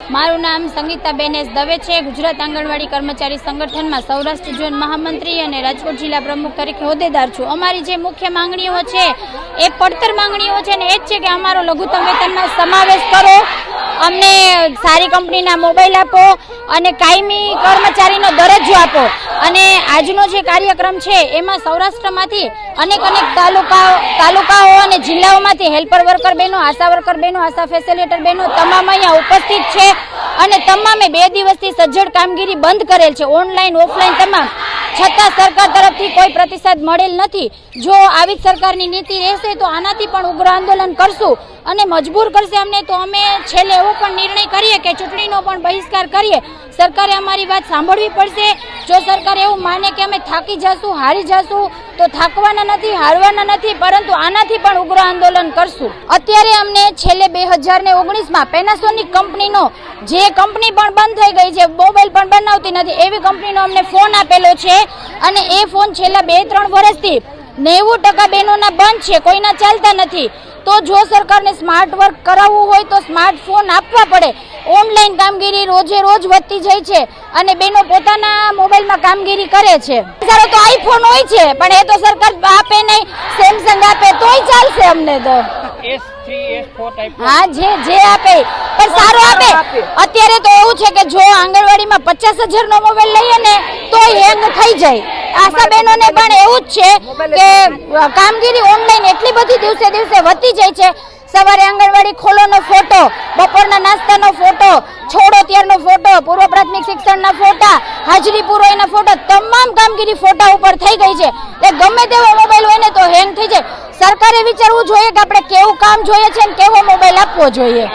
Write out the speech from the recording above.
મારું નામ સંગીતાબેન એસ દવે છે. ગુજરાત આંગણવાડી કર્મચારી સંગઠનમાં સૌરાષ્ટ્ર ઝોન મહામંત્રી અને રાજકોટ જિલ્લા પ્રમુખ તરીકે હોદ્દેદાર છું. અમારી જે મુખ્ય માંગણીઓ છે, એ પડતર માંગણીઓ છે ને એ જ છે કે અમારો લઘુત્તમ વેતનમાં સમાવેશ કરો. અમને સારી કંપનીના મોબાઈલ આપો અને કાયમી કર્મચારીનો દરજ્જો આપો. અને આજનો જે કાર્યક્રમ છે, એમાં સૌરાષ્ટ્રમાંથી અનેક અનેક તાલુકાઓ તાલુકાઓ અને જિલ્લાઓમાંથી હેલ્પર વર્કર બહેનો, આશા વર્કર બહેનો, આશા ફેસિલિટર બહેનો તમામ અહીંયા ઉપસ્થિત છે અને તમામે બે દિવસથી સજ્જડ કામગીરી બંધ કરેલ છે. ઓનલાઈન, ઓફલાઈન તમામ. છતાં સરકાર તરફથી કોઈ પ્રતિસાદ મળેલ નથી. જો આવી જ સરકારની નીતિ રહેશે, તો આનાથી પણ ઉગ્ર આંદોલન કરશું. અને મજબૂર કરશે અમને, તો અમે છેલ્લે એવો પણ નિર્ણય કરીએ કે ચૂંટણીનો પણ બહિષ્કાર કરીએ. સરકારે અમારી વાત સાંભળવી પડશે. જો સરકાર એવું માને કે અમે થાકી જશું, હારી જશું, તો થાકવાના નથી, હારવાના નથી, પરંતુ આનાથી પણ ઉગ્ર આંદોલન કરશું. અત્યારે અમને છેલ્લે બે હજાર ને ઓગણીસમાં પેનાસોનિક કંપનીનો જે કંપની પણ બંધ થઈ ગઈ છે, મોબાઈલ પણ બનાવતી નથી, એવી કંપનીનો અમને ફોન આપેલો છે. અને એ ફોન છેલ્લા બે ત્રણ વર્ષથી નેવું ટકા બહેનોના બંધ છે, કોઈના ચાલતા નથી. તો જો સરકારને સ્માર્ટ વર્ક કરાવવું હોય તો સ્માર્ટફોન આપવા પડે. ઓનલાઈન કામગીરી રોજે રોજ વધતી જાય છે અને બેનો પોતાના મોબાઈલમાં કામગીરી કરે છે. સારો તો આઈફોન હોય છે પણ એ તો સરકાર આપે નહીં. સેમસંગ આપે તોય ચાલશે અમને તો. હા જે જે આપે. પણ સારો આપે. અત્યારે તો એવું છે કે જો આંગણવાડીમાં પચાસ હજારનો મોબાઈલ લઈએ ને તોય હેંગ થઈ જાય. આશા બહેનોને પણ એવું જ છે કે કામગીરી ઓનલાઈન એટલી બધી દિવસે દિવસે વધતી જાય છે. સવારે આંગણવાડી ખોલોનો ફોટો બપોરના નાસ્તાનો ફોટો છોડો ત્યારનો ફોટો પૂર્વ પ્રાથમિક શિક્ષણના ફોટા હાજરી પુરવાઈના ફોટા તમામ કામગીરી ફોટા ઉપર થઈ ગઈ છે. તે ગમે તેવો મોબાઈલ હોય ને તો હેંગ થઈ જાય. સરકારે વિચારવું જોઈએ કે આપણે કેવું કામ જોઈએ છે અને કેવો મોબાઈલ આપવો જોઈએ.